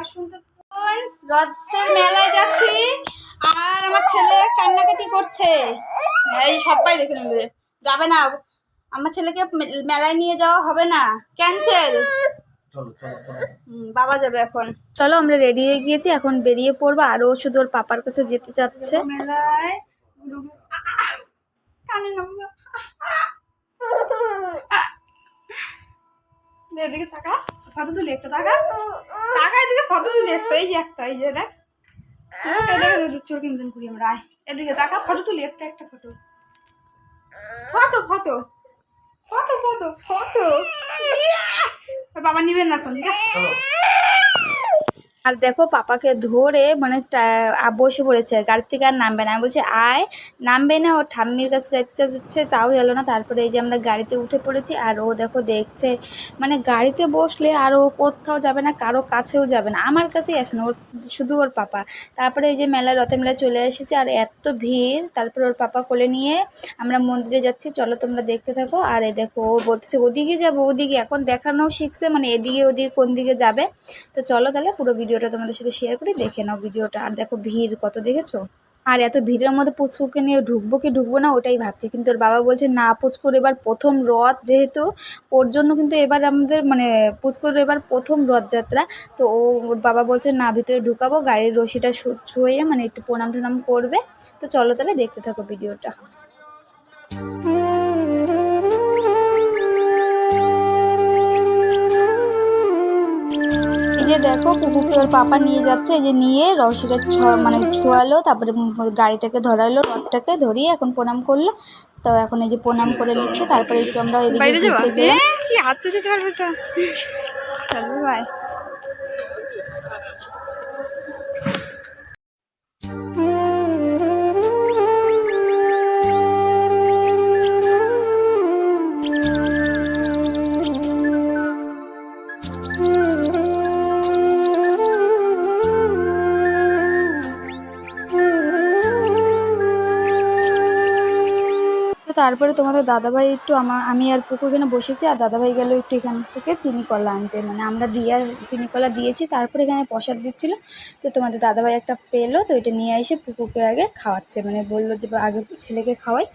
রথের মেলায় যাচ্ছি। আর আমার ছেলে কান্নাকাটি করছে। এই সবাই দেখে নেবে। যাবে না। আমার ছেলেকে মে- মেলায় নিয়ে যাওয়া হবে না। ক্যান্সেল বাবা যাবে এখন। চলো আমরা রেডি হয়ে গিয়েছি। এখন বেরিয়ে পড়ব। আর শুধু ওর পাপার কাছে যেতে চাচ্ছে। মেলায় কানে না এদিকে তাকা, ফটো তুলি, একটা তাকা। তাকা এদিকে, ফটো তুলি, একটা, এই যে একটা, এই যে দেখ। আমরা, আয়। এদিকে ফটো তুলি, একটা একটা ফটো। Photo photo. ফটো বাবা নিবেন না এখন। আর দেখো পাপাকে ধরে মানে বসে পড়েছে। গাড়ি থেকে আর নামবে না। আমি বলছি, আয়, নামবে না। ও ঠাম্মির কাছে যাচ্ছে যাচ্ছে, তাও এলো না। তারপরে এই যে আমরা গাড়িতে উঠে পড়েছি আর ও দেখো দেখছে মানে গাড়িতে বসলে আর ও কোথাও যাবে না, কারও কাছেও যাবে না। আমার কাছেই আসে না, ওর, শুধু ওর পাপা। তারপরে এই যে মেলা রথে মেলায় চলে এসেছে আর এত ভিড়। তারপরে ওর পাপা কোলে নিয়ে আমরা মন্দিরে যাচ্ছি। চলো তোমরা দেখতে থাকো। আর এ দেখো, ও বলছে ওদিকে যাব, ওদিকে। এখন দেখানো শিখছে মানে এদিকে, ওদিকে কোন দিকে যাবে। তো চলো তাহলে পুরো ভিডিওটা তোমাদের সাথে শেয়ার করে, দেখে নাও ভিডিওটা। আর দেখো ভিড়, কত দেখেছ? আর এত ভিড়ের মধ্যে পুচকুকে নিয়ে ঢুকবো কি ঢুকবো না, ওটাই ভাবছি। কিন্তু ওর বাবা বলছে, না পুচকুর এবার প্রথম রথ যেহেতু, ওর জন্য কিন্তু এবার আমাদের মানে পুচকুর এবার প্রথম রথযাত্রা। তো ও, ওর বাবা বলছে, না, ভিতরে ঢুকাবো, গাড়ির রশিটা ছুঁয়ে মানে একটু প্রণাম টনাম করবে। তো চলো তাহলে দেখতে থাকো ভিডিওটা। যে দেখো কুকুরকে ওর পাপা নিয়ে যাচ্ছে এই যে নিয়ে রশিটা ছ- মানে ছোঁয়ালো তারপরে গাড়িটাকে ধরালো রথটাকে ধরিয়ে এখন প্রণাম করল। তো এখন এই যে প্রণাম করে নিচ্ছে তারপরে একটু আমরা এদিকে হাঁটতে যেতে পারবে তো চলো ভাই তো তারপরে তোমাদের দাদাভাই একটু আমার আমি আর পুকু এখানে বসেছি, আর দাদাভাই গেল একটু এখান থেকে চিনি কলা আনতে। মানে আমরা দিয়ে চিনি কলা দিয়েছি, তারপরে এখানে প্রসাদ দিচ্ছিল। তো তোমাদের দাদাভাই একটা পেল, তো এটা নিয়ে এসে পুকুকে আগে খাওয়াচ্ছে। মানে বলল যে, আগে ছেলেকে খাওয়াই।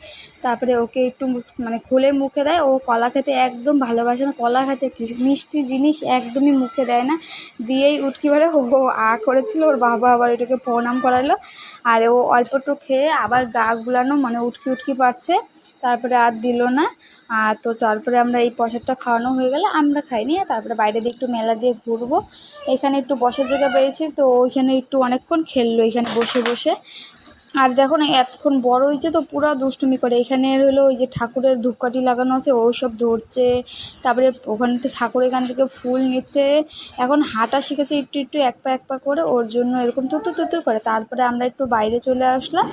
তারপরে ওকে একটু মানে খুলে মুখে দেয়। ও কলা খেতে একদম ভালোবাসে না, কলা খেতে কি মিষ্টি জিনিস একদমই মুখে দেয় না। দিয়েই উটকি বারে ও আ করেছিল, ওর বাবা আবার এটাকে প্রণাম করালো। আর ও অল্প একটু খেয়ে আবার গা গুলানো মানে উটকি উটকি পারছে, তারপরে আর দিল না। আর তো তারপরে আমরা এই প্রসাদটা খাওয়ানো হয়ে গেলে আমরা খাইনি তারপরে বাইরে দিয়ে একটু মেলা দিয়ে ঘুরবো। এখানে একটু বসার জায়গা পেয়েছি, তো ওইখানে একটু অনেকক্ষণ খেললো এখানে বসে বসে। আর দেখো না, এতক্ষণ বড় হয়েছে তো পুরো দুষ্টুমি করে। এখানে হলো ওই যে ঠাকুরের ধূপকাঠি লাগানো আছে ওই সব ধরছে। তারপরে ওখান থেকে ঠাকুর এখান থেকে ফুল নিচ্ছে। এখন হাঁটা শিখেছে একটু একটু, এক পা এক পা করে, ওর জন্য এরকম তুতুর তুতুর করে। তারপরে আমরা একটু বাইরে চলে আসলাম।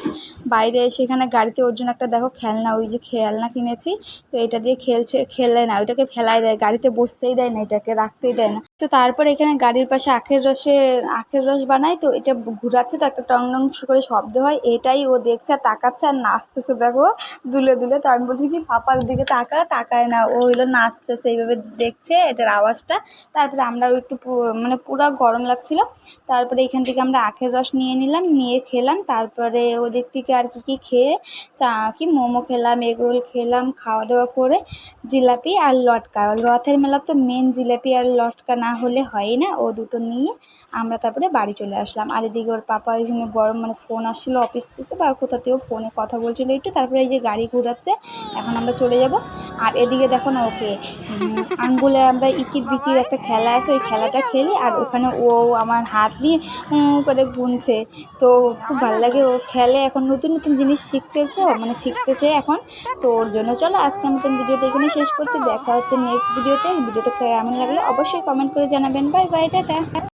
বাইরে এসে এখানে গাড়িতে, ওর জন্য একটা দেখো খেলনা, ওই যে খেলনা কিনেছি। তো এটা দিয়ে খেলছে, খেলে না, ওইটাকে ফেলাই দেয়, গাড়িতে বসতেই দেয় না, এটাকে রাখতেই দেয় না। তো তারপরে এখানে গাড়ির পাশে আখের রসে, আখের রস বানায়, তো এটা ঘুরাচ্ছে, তো একটা টং টং করে শব্দ হয় এটাই ও দেখছে আর তাকাচ্ছে আর নাচতেছে, দেখো। দুলে দুলে তো আমি বলছি কি, পাপার দিকে তাকা, তাকায় না। ও হইল নাচতেছে, এইভাবে দেখছে এটার আওয়াজটা। তারপরে আমরাও একটু মানে পুরো গরম লাগছিল। তারপরে এখান থেকে আমরা আখের রস নিয়ে নিলাম, নিয়ে খেলাম। তারপরে ওদিক থেকে আর কি কি খেয়ে, চা, কি মোমো খেলাম, এগ রোল খেলাম, খাওয়া দাওয়া করে জিলাপি আর লটকা। রথের মেলা তো মেন জিলাপি আর লটকা না হলে হয়ই না। ও দুটো নিয়ে আমরা তারপরে বাড়ি চলে আসলাম। আর এদিকে ওর পাপা ওইখানে গরম মানে ফোন আসছিল অফিস থেকে বা থেকেও ফোনে কথা বলছিল একটু, তারপরে এই যে গাড়ি ঘোরাচ্ছে, এখন আমরা চলে যাব। আর এদিকে দেখো না, ওকে আঙ্গুলে আমরা ইকির বিকির একটা খেলা আছে, ওই খেলাটা খেলি, আর ওখানে ও আমার হাত নিয়ে করে গুনছে। তো খুব ভালো লাগে, ও খেলে, এখন নতুন নতুন জিনিস শিখছে তো মানে শিখতেছে এখন। তো ওর জন্য চলো আজকে মতন ভিডিওটা এখানে শেষ করছি। দেখা হচ্ছে নেক্সট ভিডিওতে। ভিডিওটা কেমন লাগল অবশ্যই কমেন্ট করে জানাবেন। Bye bye tata.